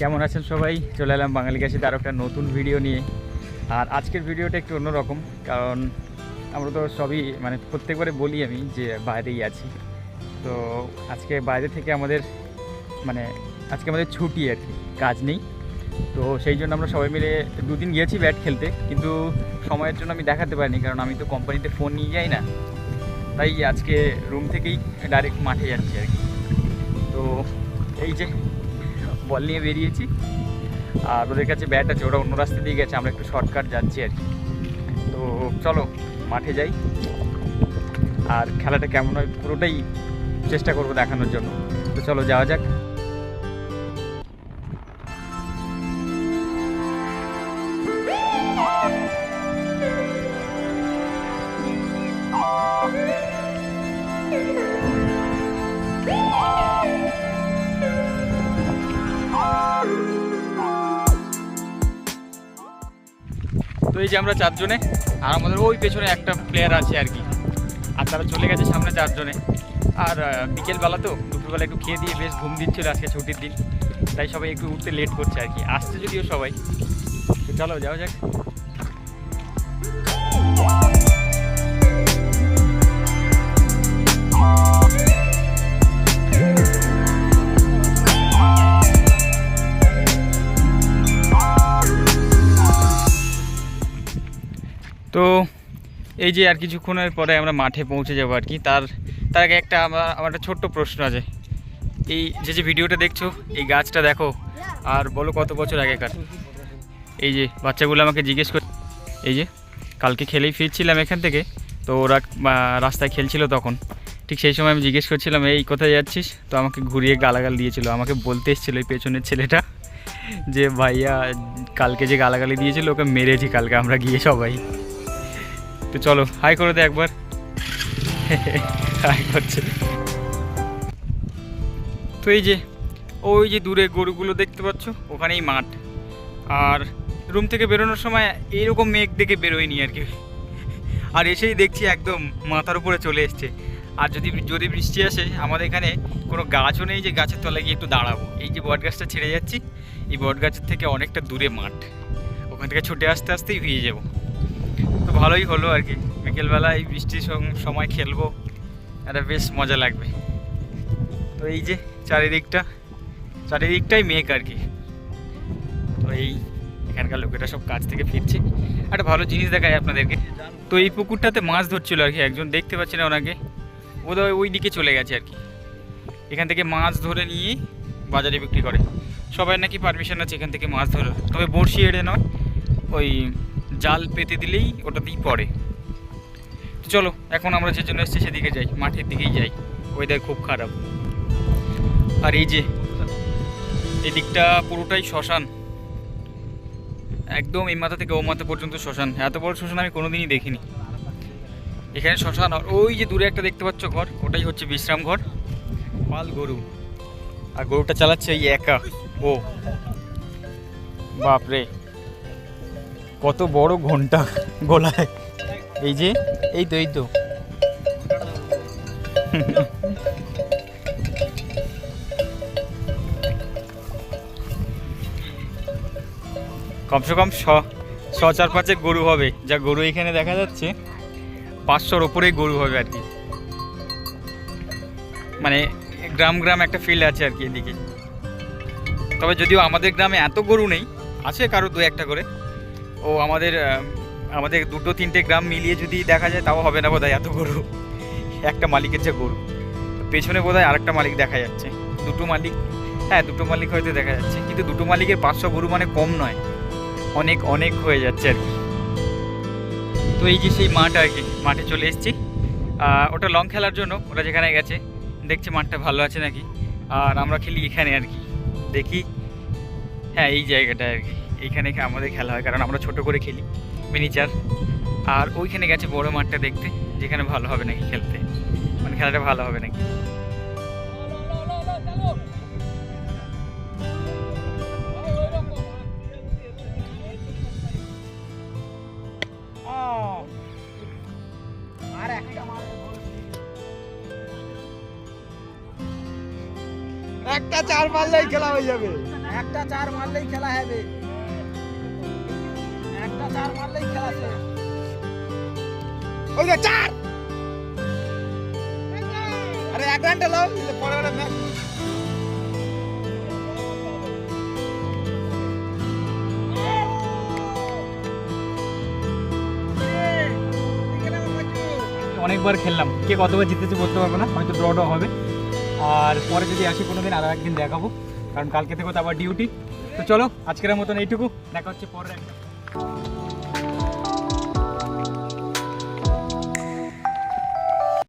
কেমন আছেন সবাই? চলে এলাম বাঙালি কাছে আরও একটা নতুন ভিডিও নিয়ে। আর আজকের ভিডিওটা একটু অন্যরকম, কারণ আমরা তো সবই মানে প্রত্যেকবারে বলি আমি যে বাইরেই আছি। তো আজকে বাইরে থেকে আমাদের মানে আজকে আমাদের ছুটি আর কি, কাজ নেই। তো সেই জন্য আমরা সবাই মিলে দুদিন গিয়েছি ব্যাট খেলতে, কিন্তু সময়ের জন্য আমি দেখাতে পারিনি, কারণ আমি তো কোম্পানিতে ফোন নিয়ে যাই না। তাই আজকে রুম থেকেই ডাইরেক্ট মাঠে যাচ্ছি আর কি। তো এই যে বল নিয়ে বেরিয়েছি। আর ওদের কাছে ব্যাট আছে, ওরা অন্য রাস্তা দিয়ে গেছে, আমরা একটু শর্টকাট যাচ্ছি আর কি। তো চলো, মাঠে যাই। আর খেলাটা কেমন হয় পুরোটাই চেষ্টা করব দেখানোর জন্য। তো চলো, যাওয়া যাক। তো এই যে আমরা চারজনে, আর আমাদের ওই পেছনে একটা প্লেয়ার আছে আর কি। আর তারা চলে গেছে সামনে চারজনে। আর বিকেলবেলা তো, দুপুরবেলা একটু খেয়ে দিয়ে বেশ ঘুম দিচ্ছিল আজকে ছুটির দিন। তাই সবাই একটু উঠতে লেট করছে আর কি। আসছে যদিও সবাই। তো চলো, যাওয়া যাক। তো এই যে আর কিছুক্ষণের পরে আমরা মাঠে পৌঁছে যাব আর কি। তার তার আগে একটা আমার আমার একটা ছোট্ট প্রশ্ন আছে। এই যে যে ভিডিওটা দেখছ, এই গাছটা দেখো, আর বলো কত বছর আগেকার। এই যে, বাচ্চাগুলো আমাকে জিজ্ঞেস কর এই যে, কালকে খেলেই ফিরছিলাম এখান থেকে, তো ওরা রাস্তায় খেলছিল তখন। ঠিক সেই সময় আমি জিজ্ঞেস করছিলাম, এই, কোথায় যাচ্ছিস? তো আমাকে ঘুরিয়ে গালাগাল দিয়েছিল, আমাকে বলতে এসেছিল এই পেছনের ছেলেটা, যে, ভাইয়া, কালকে যে গালাগালি দিয়েছিল, ওকে মেরেছি কালকে, আমরা গিয়ে সবাই। তো চলো হাই করে দে একবার। হাই করছে। তো এই যে, ওই যে দূরে গরুগুলো দেখতে পাচ্ছ, ওখানেই মাঠ। আর রুম থেকে বেরোনোর সময় এইরকম মেঘ দেখে বেরোয়নি আর কি। আর এসেই দেখছি একদম মাথার উপরে চলে এসছে। আর যদি যদি বৃষ্টি আসে, আমাদের এখানে কোনো গাছও নেই যে গাছের তলায় গিয়ে একটু দাঁড়াবো। এই যে বট গাছটা ছেড়ে যাচ্ছি, এই বট গাছের থেকে অনেকটা দূরে মাঠ। ওখান থেকে ছুটে আসতে আসতেই হয়ে যাব। তো ভালোই হলো আর কি। বিকেলবেলা এই বৃষ্টির সময় খেলব, এটা বেশ মজা লাগবে। তো এই যে চারিদিকটা, চারিদিকটাই মেঘ আর কি। তো এই এখানকার লোকেরা সব কাজ থেকে ফিরছে। একটা ভালো জিনিস দেখায় আপনাদেরকে। তো এই পুকুরটাতে মাছ ধরছিল আর কি, একজন দেখতে পাচ্ছি না ওনাকে। বোধহয় ওই দিকে চলে গেছে আর কি। এখান থেকে মাছ ধরে নিয়ে বাজারে বিক্রি করে। সবাই নাকি পারমিশন আছে এখান থেকে মাছ ধরে তবে বড়শি এড়ে নয় ওই জাল পেতে দিলেই ওটা ওটাতেই পড়ে। চলো, এখন আমরা যে জন্য এসেছি সেদিকে যাই, মাঠের দিকেই যাই। ওয়েদার খুব খারাপ। আর এই যে এই দিকটা পুরোটাই শ্মশান। একদম এই মাথা থেকে ও মাথা পর্যন্ত শ্মশান। এত বড় শ্মশান আমি কোনোদিনই দেখিনি। এখানে শ্মশান, আর ওই যে দূরে একটা দেখতে পাচ্ছ ঘর, ওটাই হচ্ছে বিশ্রাম ঘর। পাল গরু। আর গরুটা চালাচ্ছে এই একা। ও। বাপরে। কত বড় ঘণ্টা গলায়। এই যে, এই তো এই তো। কমসে কম ছ চার পাঁচে গরু হবে। যা গরু এখানে দেখা যাচ্ছে, পাঁচশোর ওপরেই গরু হবে আর কি। মানে গ্রাম গ্রাম একটা ফিল্ড আছে আর কি এদিকে। তবে যদিও আমাদের গ্রামে এত গরু নেই, আছে কারও দু একটা করে। ও আমাদের আমাদের দুটো তিনটে গ্রাম মিলিয়ে যদি দেখা যায় তাও হবে না বোধহয় এত গরু। একটা মালিকের যে গরু। পেছনে বোধহয় আরেকটা মালিক দেখা যাচ্ছে। দুটো মালিক হ্যাঁ দুটো মালিক হয়তো দেখা যাচ্ছে। কিন্তু দুটো মালিকের পাঁচশো গরু মানে কম নয়। অনেক অনেক হয়ে যাচ্ছে আর কি। তো এই যে সেই মাঠ আর কি, মাঠে চলে এসেছি। ওটা লং খেলার জন্য, ওরা যেখানে গেছে, দেখছি মাঠটা ভালো আছে নাকি। আর আমরা খেলি এখানে আর কি। দেখি। হ্যাঁ এই জায়গাটা আর কি। এইখানে আমাদের খেলা হয় কারণ আমরা ছোট করে খেলি মিনিচার আর ওইখানে গেছে বড় মাঠটা দেখতে যেখানে ভালো হবে নাকি খেলতে। মানে খেলাটা ভালো হবে নাকি? একটা চার মারলেই খেলা হয়ে যাবে। একটা চার মারলেই খেলা হবে। চার মারলেই খেলা শেষ। ওই যে চার। আরে এক ঘণ্টা লো পরে পরে ম্যাচ অনেকবার খেললাম। কে কতবার জিতেছে বলতে পারব না হয়তো ড্র ড্র হবে। আর পরে যদি আসি কোনো দিন আরও একদিন দেখাবো। কারণ কালকে থেকে তো আবার ডিউটি তো চলো আজকের মতন এইটুকু। দেখা হচ্ছে পরের একটা।